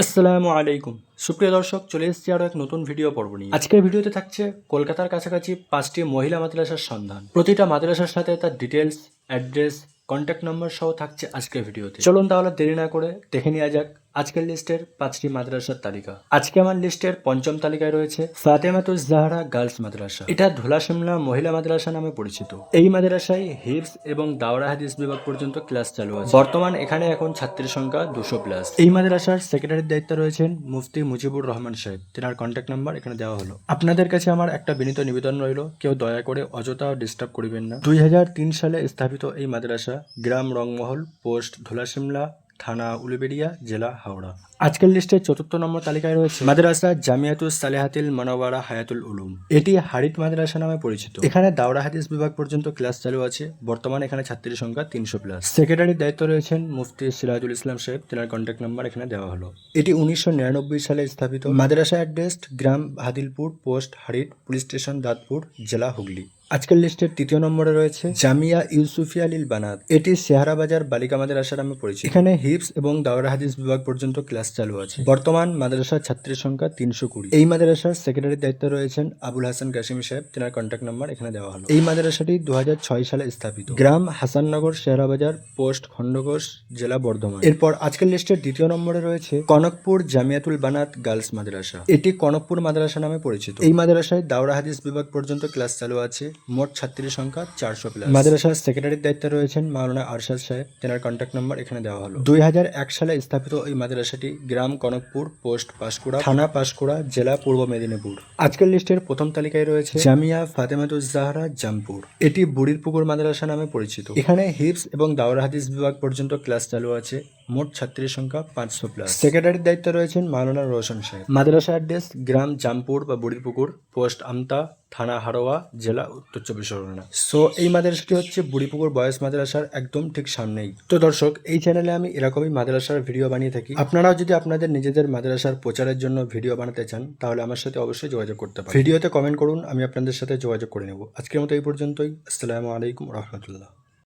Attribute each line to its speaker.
Speaker 1: আসসালামু আলাইকুম। সুপ্রিয় দর্শক, চলে এসেছি আরও এক নতুন ভিডিও পর্ব নিয়ে। আজকের ভিডিওতে থাকছে কলকাতার কাছাকাছি পাঁচটি মহিলা মাদ্রাসার সন্ধান। প্রতিটা মাদ্রাসার সাথে তার ডিটেলস অ্যাড্রেস কন্ট্যাক্ট নম্বর সহ থাকছে আজকের ভিডিওতে। চলুন তাহলে দেরি না করে দেখে নেওয়া যাক আজকের লিস্টের পাঁচটি মাদ্রাসার তালিকা। আজকে আমার লিস্টের পঞ্চম তালিকায় রয়েছে ফাতেমাতুজ জাহরা গার্লস মাদ্রাসা। এটা ধুলা সিমলা মহিলা মাদ্রাসা নামে পরিচিত। এই মাদ্রাসায় হিপস এবং দাওরা হাদিস বিভাগ পর্যন্ত ক্লাস চালু আছে। বর্তমান এখানে এখন ছাত্রীর সংখ্যা দুশো প্লাস। এই মাদ্রাসার সেক্রেটারির দায়িত্বে রয়েছেন মুফতি মুজিবুর রহমান সাহেব। তেনার কন্ট্যাক্ট নাম্বার এখানে দেওয়া হলো। আপনাদের কাছে আমার একটা বিনীত নিবেদন রইল, কেউ দয়া করে অযথা ডিস্টার্ব করবেন না। দুই হাজার তিন সালে স্থাপিত এই মাদ্রাসা গ্রাম রংমহল পোস্ট ধুলাসিমলা থানা উলুবেড়িয়া জেলা হাওড়া। আজকের লিস্টে চতুর্থ নম্বর তালিকায় রয়েছে মাদ্রাসা জামিয়াতুল সালেহাতিল মানওয়ারা হায়াতুল উলুম। এটি হারিত মাদ্রাসা নামে পরিচিত। এখানে দাওরা হাদিস বিভাগ পর্যন্ত ক্লাস চালু আছে। বর্তমানে এখানে ছাত্রীর সংখ্যা তিনশো প্লাস সেক্রেটারির দায়িত্ব রয়েছেন মুফতি সিরাজুল ইসলাম সাহেব। তেনার কন্ট্যাক্ট নাম্বার এখানে দেওয়া হলো। এটি উনিশশো নিরানব্বই সালে স্থাপিত। মাদ্রাসা অ্যাড্রেস গ্রাম Hadilpur, post Harit police station, Dantpur, জেলা হুগলি। আজকের লিস্টের তৃতীয় নম্বরে রয়েছে জামিয়া ইউসুফিয়া লিল বানাত। এটি সেহারা বাজার বালিকা মাদ্রাসা নামে পরিচিত। এখানে হিপস এবং দাওরা হাদিস বিভাগ পর্যন্ত ক্লাস চালু আছে। বর্তমান মাদ্রাসার ছাত্রীর সংখ্যা তিনশো কুড়ি। এই মাদ্রাসার সেক্রেটারির দায়িত্বে রয়েছেন আবুল হাসান কাশিমি সাহেব। তেনার কন্ট্যাক্ট নাম্বার এখানে দেওয়া হলো। এই মাদ্রাসাটি দু হাজার ছয় সালে স্থাপিত। গ্রাম হাসাননগর শেহরা বাজার পোস্ট খণ্ডঘোষ, জেলা বর্ধমান। এরপর আজকের লিস্টের দ্বিতীয় নম্বরে রয়েছে কনকপুর জামিয়াতুল বানাত গার্লস মাদ্রাসা। এটি কনকপুর মাদ্রাসা নামে পরিচিত। এই মাদ্রাসায় দাওরা হাদিস বিভাগ পর্যন্ত ক্লাস চালু আছে। মোট ছাত্রীর সংখ্যা চারশো প্লাস মাদ্রাসার সেক্রেটারির দায়িত্বে রয়েছেন মাওলানা আরশাদ সাহেব। তেনার কন্ট্যাক্ট নাম্বার এখানে দেওয়া হলো। দুই হাজার এক সালে স্থাপিত এই মাদ্রাসাটি গ্রাম কনকপুর, পোস্ট পাঁশকুড়া, থানা পাঁশকুড়া, জেলা পূর্ব মেদিনীপুর। আজকের লিস্টের প্রথম তালিকায় রয়েছে জামিয়া ফাতেমাতুজ জাহরা জামপুর। এটি বুড়ির পুকুর মাদ্রাসা নামে পরিচিত। এখানে হিপস এবং দাওরা হাদিস বিভাগ পর্যন্ত ক্লাস চালু আছে। মোট ছাত্রীর সংখ্যা পাঁচশো প্লাস সেক্রেটারির দায়িত্বে রয়েছেন মাওলানা রোশন সাহেব। মাদ্রাসা অ্যাড্রেস গ্রাম জামপুর বা বুড়িরপুকুর, পোস্ট আমতা থানা হারোয়া জেলা উত্তর চব্বিশ পরগনা। সো এই মাদ্রাসাটি হচ্ছে বুড়িপুকুর বয়স মাদ্রাসার একদম ঠিক সামনেই। তো দর্শক এই চ্যানেলে আমি এরকমই মাদ্রাসার ভিডিও বানিয়ে থাকি। আপনারাও যদি আপনাদের নিজেদের মাদ্রাসার প্রচারের জন্য ভিডিও বানাতে চান তাহলে আমার সাথে অবশ্যই যোগাযোগ করতে পারেন। ভিডিওতে কমেন্ট করুন আমি আপনাদের সাথে যোগাযোগ করে নেব। আজকের মতো এই পর্যন্তই। আসসালামু আলাইকুম রহমতুল্লাহ।